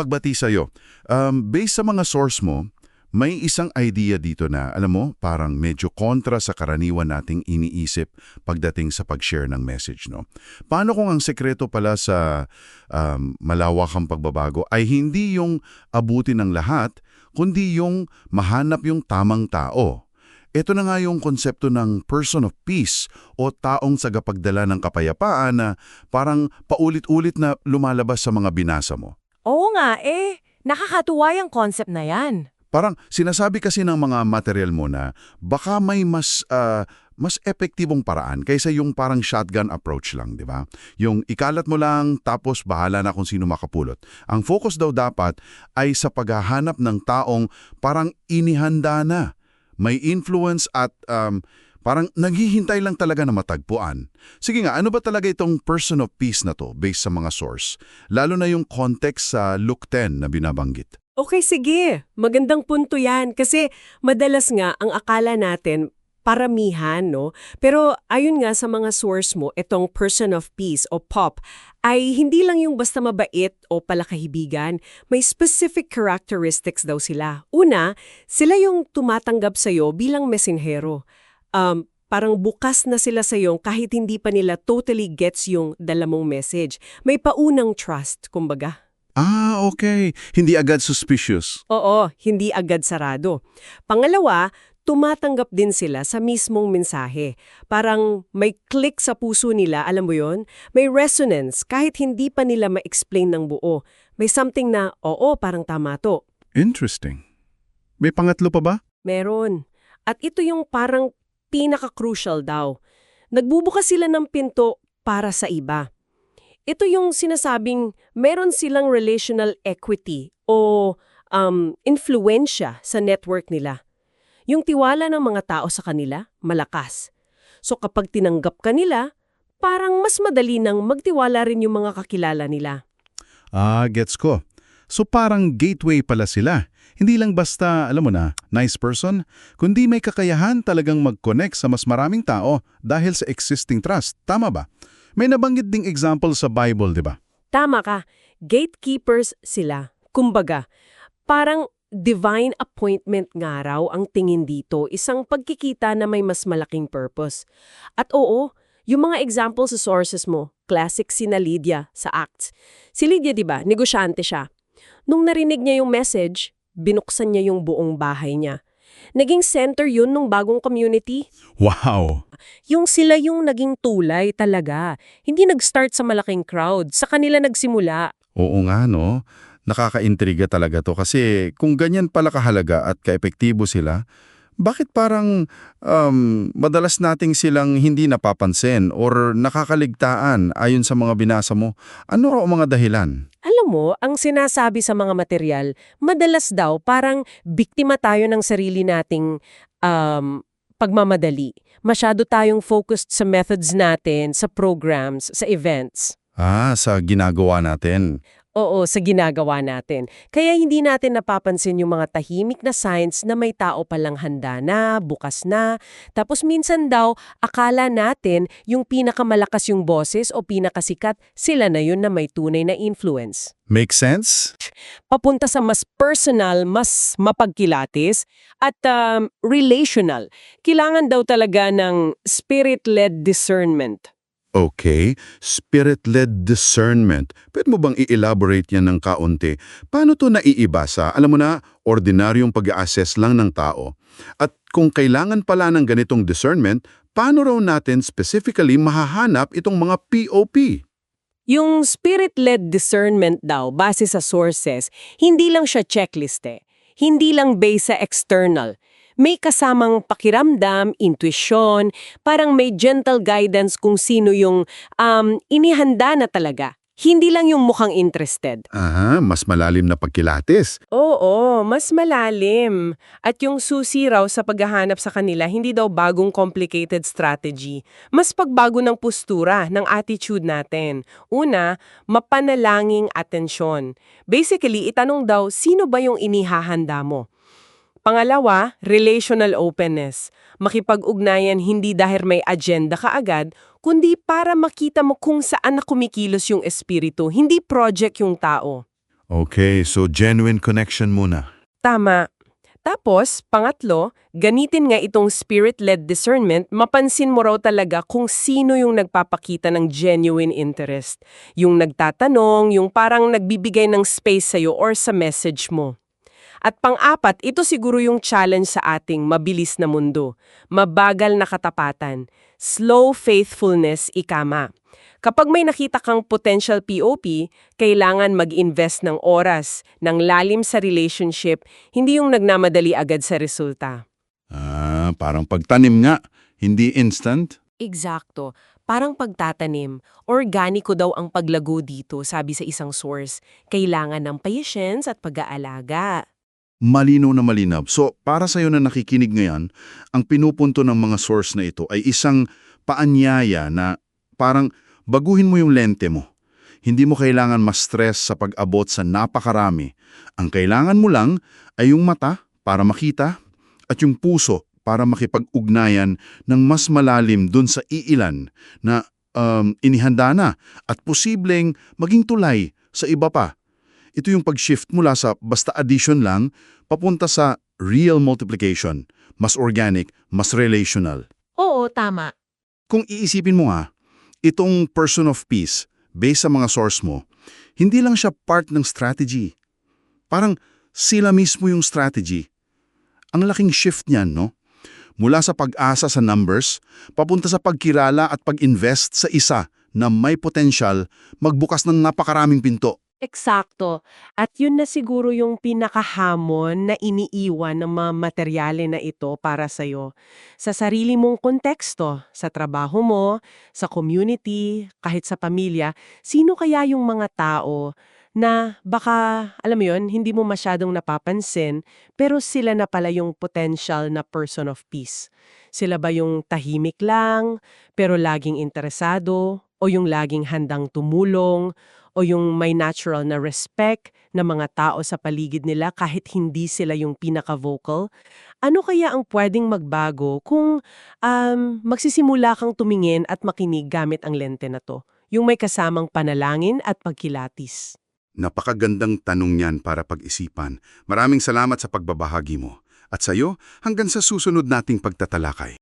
pagbati sa'yo. Um, based sa mga source mo, may isang idea dito na, alam mo, parang medyo kontra sa karaniwan nating iniisip pagdating sa pag-share ng message, no? Paano kung ang sekreto pala sa um, malawakang pagbabago ay hindi yung abuti ng lahat, kundi yung mahanap yung tamang tao? Ito na nga yung konsepto ng person of peace o taong sagapagdala ng kapayapaan na parang paulit-ulit na lumalabas sa mga binasa mo. Oo nga eh, nakakatuwa yung concept na yan. Parang sinasabi kasi ng mga material mo na baka may mas ah, mas epektibong paraan kaysa yung parang shotgun approach lang, di ba? Yung ikalat mo lang tapos bahala na kung sino makapulot. Ang focus daw dapat ay sa paghahanap ng taong parang inihanda na. May influence at um, parang naghihintay lang talaga na matagpuan. Sige nga, ano ba talaga itong person of peace na to based sa mga source? Lalo na yung context sa Luke 10 na binabanggit. Okay, sige. Magandang punto yan. Kasi madalas nga ang akala natin paramihan, no? Pero ayun nga sa mga source mo, itong person of peace o POP, ay hindi lang yung basta mabait o palakahibigan. May specific characteristics daw sila. Una, sila yung tumatanggap sa'yo bilang messenhero. Um, parang bukas na sila sa'yo kahit hindi pa nila totally gets yung dala mong message. May paunang trust, kumbaga. Ah, okay. Hindi agad suspicious. Oo, hindi agad sarado. Pangalawa, tumatanggap din sila sa mismong mensahe. Parang may click sa puso nila, alam mo yon? May resonance kahit hindi pa nila ma-explain ng buo. May something na, oo, parang tama to. Interesting. May pangatlo pa ba? Meron. At ito yung parang pinaka-crucial daw. Nagbubukas sila ng pinto para sa iba. Ito yung sinasabing meron silang relational equity o um, influensya sa network nila. Yung tiwala ng mga tao sa kanila, malakas. So kapag tinanggap ka nila, parang mas madali nang magtiwala rin yung mga kakilala nila. Ah, gets ko. So parang gateway pala sila. Hindi lang basta, alam mo na, nice person, kundi may kakayahan talagang mag-connect sa mas maraming tao dahil sa existing trust. Tama ba? May nabanggit ding example sa Bible, di ba? Tama ka, gatekeepers sila. Kumbaga, parang divine appointment nga raw ang tingin dito, isang pagkikita na may mas malaking purpose. At oo, yung mga example sa sources mo, classic si Lydia sa Acts. Si Lydia, di ba, negosyante siya. Nung narinig niya yung message, binuksan niya yung buong bahay niya. Naging center yun nung bagong community. Wow! Yung sila yung naging tulay talaga. Hindi nag-start sa malaking crowd. Sa kanila nagsimula. Oo nga, no? Nakakaintriga talaga to kasi kung ganyan pala kahalaga at kaepektibo sila, bakit parang um, madalas nating silang hindi napapansin or nakakaligtaan ayon sa mga binasa mo? Ano raw ang mga dahilan? Alam mo, ang sinasabi sa mga material, madalas daw parang biktima tayo ng sarili nating um, pagmamadali. Masyado tayong focused sa methods natin, sa programs, sa events. Ah, sa ginagawa natin. Oo, sa ginagawa natin. Kaya hindi natin napapansin yung mga tahimik na signs na may tao palang handa na, bukas na. Tapos minsan daw, akala natin yung pinakamalakas yung boses o pinakasikat, sila na yun na may tunay na influence. Make sense? Papunta sa mas personal, mas mapagkilatis, at um, relational. Kailangan daw talaga ng spirit-led discernment. Okay, spirit-led discernment. Pwede mo bang i-elaborate yan ng kaunti? Paano to naiiba sa, alam mo na, ordinaryong pag-assess lang ng tao? At kung kailangan pala ng ganitong discernment, paano raw natin specifically mahahanap itong mga POP? Yung spirit-led discernment daw, base sa sources, hindi lang siya checklist eh. Hindi lang based sa external. May kasamang pakiramdam, intuition, parang may gentle guidance kung sino yung um, inihanda na talaga. Hindi lang yung mukhang interested. Aha, mas malalim na pagkilatis. Oo, mas malalim. At yung susi raw sa paghahanap sa kanila, hindi daw bagong complicated strategy. Mas pagbago ng postura, ng attitude natin. Una, mapanalanging atensyon. Basically, itanong daw, sino ba yung inihahanda mo? Pangalawa, relational openness. Makipag-ugnayan hindi dahil may agenda ka agad, kundi para makita mo kung saan na kumikilos yung espiritu, hindi project yung tao. Okay, so genuine connection muna. Tama. Tapos, pangatlo, ganitin nga itong spirit-led discernment, mapansin mo raw talaga kung sino yung nagpapakita ng genuine interest. Yung nagtatanong, yung parang nagbibigay ng space sa'yo or sa message mo. At pang-apat, ito siguro yung challenge sa ating mabilis na mundo. Mabagal na katapatan. Slow faithfulness ikama. Kapag may nakita kang potential POP, kailangan mag-invest ng oras, ng lalim sa relationship, hindi yung nagnamadali agad sa resulta. Ah, parang pagtanim nga, hindi instant. Eksakto. Parang pagtatanim, organiko daw ang paglago dito, sabi sa isang source. Kailangan ng patience at pag-aalaga. Malinaw na malinaw. So, para sa'yo na nakikinig ngayon, ang pinupunto ng mga source na ito ay isang paanyaya na parang baguhin mo yung lente mo. Hindi mo kailangan ma-stress sa pag-abot sa napakarami. Ang kailangan mo lang ay yung mata para makita at yung puso para makipag-ugnayan ng mas malalim dun sa iilan na um, inihanda na at posibleng maging tulay sa iba pa. Ito yung pag-shift mula sa basta addition lang papunta sa real multiplication, mas organic, mas relational. Oo, tama. Kung iisipin mo nga, itong person of peace, based sa mga source mo, hindi lang siya part ng strategy. Parang sila mismo yung strategy. Ang laking shift niyan, no? Mula sa pag-asa sa numbers, papunta sa pagkilala at pag-invest sa isa na may potensyal magbukas ng napakaraming pinto. Eksakto. At yun na siguro yung pinakahamon na iniiwan ng mga materyale na ito para sa'yo. Sa sarili mong konteksto, sa trabaho mo, sa community, kahit sa pamilya, sino kaya yung mga tao na baka, alam mo yun, hindi mo masyadong napapansin, pero sila na pala yung potential na person of peace. Sila ba yung tahimik lang, pero laging interesado, o yung laging handang tumulong, o yung may natural na respect ng mga tao sa paligid nila kahit hindi sila yung pinaka-vocal? Ano kaya ang pwedeng magbago kung um, magsisimula kang tumingin at makinig gamit ang lente na to? Yung may kasamang panalangin at pagkilatis. Napakagandang tanong niyan para pag-isipan. Maraming salamat sa pagbabahagi mo. At sa'yo, hanggang sa susunod nating pagtatalakay.